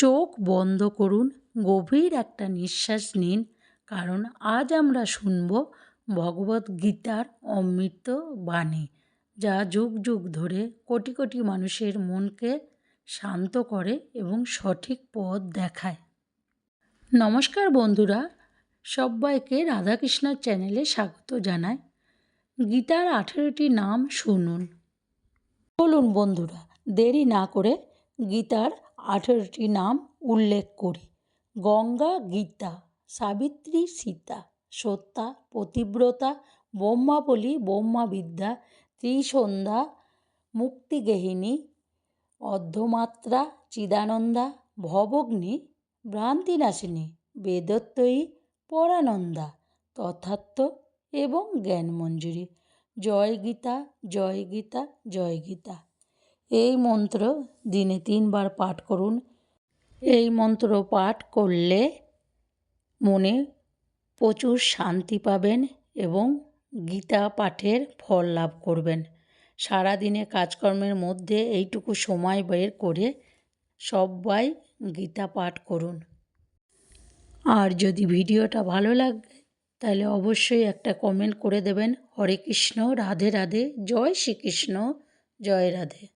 চোখ বন্ধ করুন, গভীর একটা নিঃশ্বাস নিন, কারণ আজ আমরা শুনব ভগবত গীতার অমৃত বাণী, যা যুগ যুগ ধরে কোটি কোটি মানুষের মনকে শান্ত করে এবং সঠিক পথ দেখায়। নমস্কার বন্ধুরা, সবাইকে রাধাকৃষ্ণর চ্যানেলে স্বাগত জানায় গীতার আঠেরোটি নাম শুনুন। বলুন বন্ধুরা, দেরি না করে গীতার আঠেরোটি নাম উল্লেখ করি। গঙ্গা, গীতা, সাবিত্রী, সীতা সত্যা পতিব্রতা, ব্রহ্মাবলী, ব্রহ্মাবিদ্যা, ত্রিসন্ধ্যা মুক্তিগেহিনী অর্ধমাত্রা, চিদানন্দা, ভবগ্নি, ভ্রান্তিনাশিনী বেদত্রয়ী পরানন্দা, তথার্থ এবং জ্ঞানমঞ্জুরি। জয় গীতা জয় গীতা জয় গীতা। এই মন্ত্র দিনে তিনবার পাঠ করুন। এই মন্ত্র পাঠ করলে মনে প্রচুর শান্তি পাবেন এবং গীতা পাঠের ফল লাভ করবেন। সারাদিনে কাজকর্মের মধ্যে এইটুকু সময় বের করে সবাই গীতা পাঠ করুন। আর যদি ভিডিওটা ভালো লাগে, তাহলে অবশ্যই একটা কমেন্ট করে দেবেন। হরে কৃষ্ণ, রাধে রাধে, জয় শ্রীকৃষ্ণ, জয় রাধে।